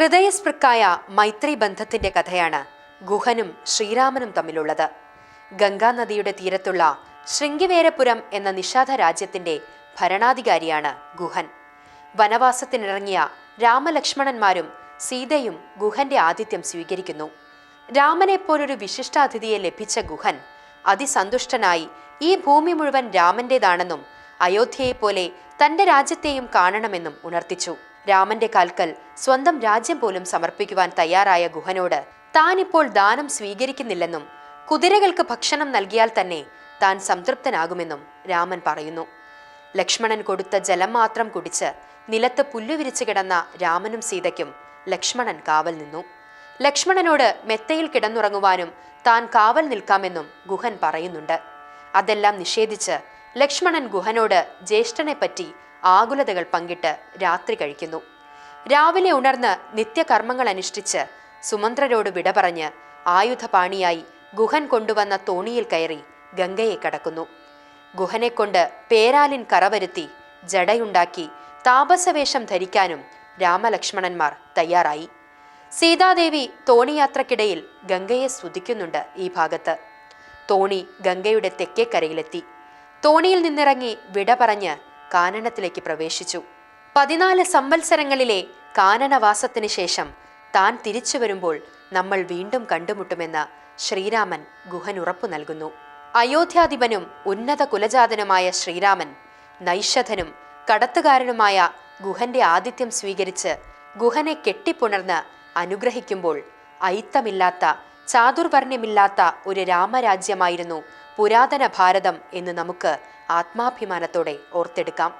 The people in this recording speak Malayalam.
ഹൃദയസ്പൃക്കായ മൈത്രി ബന്ധത്തിന്റെ കഥയാണ് ഗുഹനും ശ്രീരാമനും തമ്മിലുള്ളത്. ഗംഗാനദിയുടെ തീരത്തുള്ള ശൃംഗിവേരപുരം എന്ന നിഷാദ രാജ്യത്തിന്റെ ഭരണാധികാരിയാണ് ഗുഹൻ. വനവാസത്തിനിറങ്ങിയ രാമലക്ഷ്മണന്മാരും സീതയും ഗുഹന്റെ ആതിഥ്യം സ്വീകരിക്കുന്നു. രാമനെപ്പോലൊരു വിശിഷ്ടാതിഥിയെ ലഭിച്ച ഗുഹൻ അതിസന്തുഷ്ടനായി ഈ ഭൂമി മുഴുവൻ രാമന്റേതാണെന്നും അയോധ്യയെപ്പോലെ തന്റെ രാജ്യത്തെയും കാണണമെന്നും ഉണർത്തിച്ചു. രാമന്റെ കാൽക്കൽ സ്വന്തം രാജ്യം പോലും സമർപ്പിക്കുവാൻ തയ്യാറായ ഗുഹനോട് താൻ ഇപ്പോൾ ദാനം സ്വീകരിക്കുന്നില്ലെന്നും കുതിരകൾക്ക് ഭക്ഷണം നൽകിയാൽ തന്നെ താൻ സംതൃപ്തനാകുമെന്നും രാമൻ പറയുന്നു. ലക്ഷ്മണൻ കൊടുത്ത ജലം മാത്രം കുടിച്ച് നിലത്ത് പുല്ലുവിരിച്ചു കിടന്ന രാമനും സീതയ്ക്കും ലക്ഷ്മണൻ കാവൽ നിന്നു. ലക്ഷ്മണനോട് മെത്തയിൽ കിടന്നുറങ്ങുവാനും താൻ കാവൽ നിൽക്കാമെന്നും ഗുഹൻ പറയുന്നുണ്ട്. അതെല്ലാം നിഷേധിച്ച് ലക്ഷ്മണൻ ഗുഹനോട് ജ്യേഷ്ഠനെപ്പറ്റി ആകുലതകൾ പങ്കിട്ട് രാത്രി കഴിക്കുന്നു. രാവിലെ ഉണർന്ന് നിത്യകർമ്മങ്ങൾ അനുഷ്ഠിച്ച് സുമന്ത്രരോട് വിട പറഞ്ഞ് ആയുധപാണിയായി ഗുഹൻ കൊണ്ടുവന്ന തോണിയിൽ കയറി ഗംഗയെ കടക്കുന്നു. ഗുഹനെക്കൊണ്ട് പേരാലിൻ കറവരുത്തി ജടയുണ്ടാക്കി താപസവേഷം ധരിക്കാനും രാമലക്ഷ്മണന്മാർ തയ്യാറായി. സീതാദേവി തോണിയാത്രക്കിടയിൽ ഗംഗയെ സ്തുതിക്കുന്നുണ്ട് ഈ ഭാഗത്ത്. തോണി ഗംഗയുടെ തെക്കേക്കരയിലെത്തി. തോണിയിൽ നിന്നിറങ്ങി വിട പറഞ്ഞ് കാനനത്തിലേക്ക് പ്രവേശിച്ചു. പതിനാല് സംവത്സരങ്ങളിലെ കാനനവാസത്തിന് ശേഷം താൻ തിരിച്ചു വരുമ്പോൾ നമ്മൾ വീണ്ടും കണ്ടുമുട്ടുമെന്ന് ശ്രീരാമൻ ഗുഹൻ ഉറപ്പു നൽകുന്നു. അയോധ്യാധിപനും ഉന്നത കുലജാതനുമായ ശ്രീരാമൻ നൈഷധനും കടത്തുകാരനുമായ ഗുഹന്റെ ആതിഥ്യം സ്വീകരിച്ച് ഗുഹനെ കെട്ടിപ്പുണർന്ന് അനുഗ്രഹിക്കുമ്പോൾ ഐത്തമില്ലാത്ത ചാതുർവർണ്യമില്ലാത്ത ഒരു രാമരാജ്യമായിരുന്നു പുരാതന ഭാരതം എന്ന് നമുക്ക് ആത്മാഭിമാനത്തോടെ ഓർത്തെടുക്കാം.